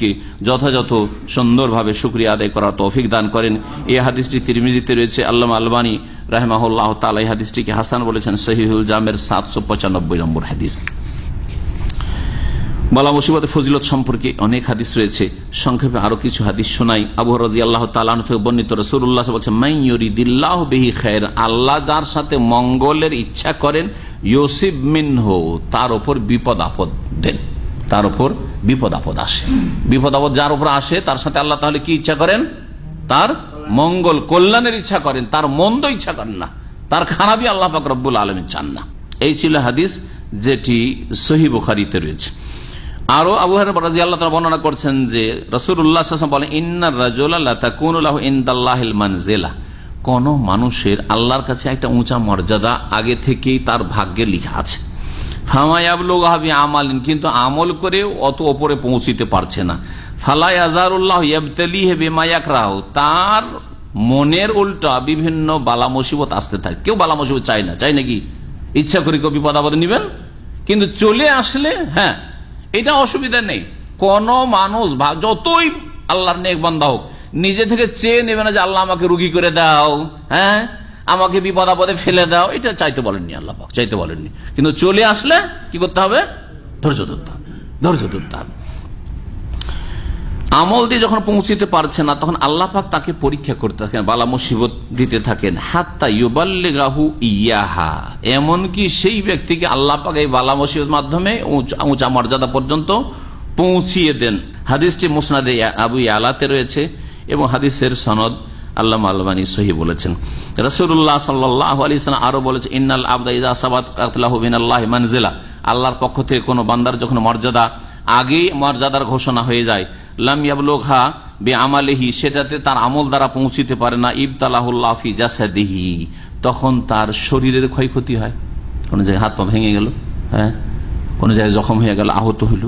কে যথাযথ সুন্দরভাবে শুক্রিয়া আদায় করার তৌফিক দান করেন। এই হাদিসটি তিরমিজিতে রয়েছে, আল্লামা আলবানী রাহমাহুল্লাহ তালা এই হাদিসটিকে হাসান বলেছেন, সহিহুল জামের সাতশো পঁচানব্বই নম্বর হাদিস। বলা মুসিবত ফজিলত সম্পর্কে অনেক হাদিস রয়েছে, সংক্ষেপে আরও কিছু হাদিস শোনাই। আবু রাজি আল্লাহ তালান থেকে বর্ণিত রসুল্লাহ বলছে মাইয়রিদিল্লাহ বেহি খায়ের আল্লাহ যার সাথে মঙ্গলের ইচ্ছা করেন, ইউসিব মিনহ, তার উপর বিপদ আপদ দেন। তার উপর বিপদ আপদ আসে। বিপদ আপদ যার উপর আসে, তার সাথে আল্লাহ তাহলে কি ইচ্ছা করেন? তার মঙ্গল কল্যাণের ইচ্ছা করেন। তার মন্দ ইচ্ছা করেন না। তার খারাপই আল্লাহ পাক আলমী চান না। এই ছিল হাদিস যেটি সহি বুখারিতে রয়েছে। আরও আবু আল্লাহ বর্ণনা করছেন যে রসুল্লাহ বলেন কোন মানুষের আল্লাহর কাছে একটা উঁচা মর্যাদা আগে থেকেই তার ভাগ্যে লিখা আছে। ফামায়াবলি আমালিন, কিন্তু আমল করে অত ওপরে পৌঁছিতে পারছে না। ফালাই আজারুল্লাহ ইয়াবতালি হে বেমায়াক রাহ তার মনের উল্টা বিভিন্ন বালা মুসিবত আসতে থাকে। কেউ বালা মুসিবত চায় না চাই নাকি? ইচ্ছা করে কেউ বিপদ আপদ নিবেন? কিন্তু চলে আসলে হ্যাঁ এটা অসুবিধা নেই। কোন মানুষ যতই আল্লাহর নেক বন্ধা হোক, নিজে থেকে চেয়ে নেবে না যে আল্লাহ আমাকে রুগী করে দাও হ্যাঁ? আমাকে বিপদ আপদে ফেলে দাও। এটা চাইতে বলেননি আল্লাহ চাইতে বলেননি। কিন্তু চলে আসলে কি করতে হবে? ধৈর্য ধরতে হবে, ধৈর্য ধরতে হবে। আমল দিয়ে যখন পৌঁছিতে পারছে না, তখন আল্লাহ পাক তাকে পরীক্ষা করতে থাকেন, বালা মুসিবত দিতে থাকেন। হাত্তা ইউবাল্লেগাহু ইয়াহা। এমনকি সেই ব্যক্তিকে আল্লাহ পাক এই বালা মুসিবত মাধ্যমে উঁচা মর্যাদা পর্যন্ত পৌঁছিয়ে দেন। হাদিসটি মুসনাদে আবু আলাতে রয়েছে এবং হাদিসের সনদ আল্লাহ আলবানী সহি বলেছেন। রসুল্লাহ সাল্লাহ আলী আরও বলেছে, ইন্নাল আবদা ইজা সাবাদ কাতলাহবিন আল্লাহ মানজিলা। আল্লাহর পক্ষ থেকে কোনো বান্দার যখন মর্যাদা আগেই মর্যাদার ঘোষণা হয়ে যায় লামিয়াবলোঘা বে আমালেহি সেটাতে তার আমল দ্বারা পৌঁছিতে পারে না ইবতালাহুল্লাফি জাসাদিহি। তখন তার শরীরের ক্ষয়ক্ষতি হয়। কোনো জায়গায় হাত পা ভেঙে গেল হ্যাঁ? কোনো জায়গায় জখম হয়ে গেল, আহত হইল।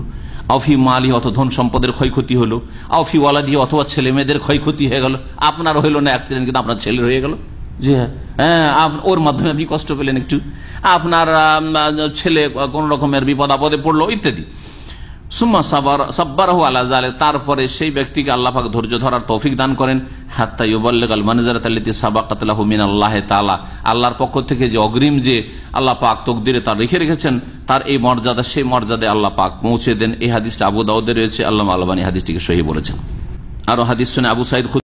আফি মালি অত ধন সম্পদের ক্ষয়ক্ষতি হলো আফি দিয়ে অথবা ছেলে মেয়েদের ক্ষয়ক্ষতি হয়ে গেল। আপনার হইল না অ্যাক্সিডেন্ট কিন্তু আপনার ছেলের হয়ে গেল। জি হ্যাঁ। হ্যাঁ ওর মাধ্যমে আপনি কষ্ট পেলেন একটু। আপনার ছেলে কোন রকমের বিপদ আপদে পড়ল, ইত্যাদি। সুম্মা সাবার আল্লাহ তারপরে সেই ব্যক্তিকে আল্লাহাক ধৈর্য ধরার তৌফিক দান করেন। তাআলা। আল্লাহর পক্ষ থেকে যে অগ্রিম যে আল্লাহ পাক তকদিরে তার রেখে রেখেছেন, তার এই মর্যাদা, সেই মর্যাদায় আল্লাহ পাক পৌঁছে দেন। এই হাদিসটা আবু দাউদে রয়েছে। আল্লাহ আলবানী হাদিসটিকে সহি বলেছেন। আরও হাদিস শুনে আবু সাইদ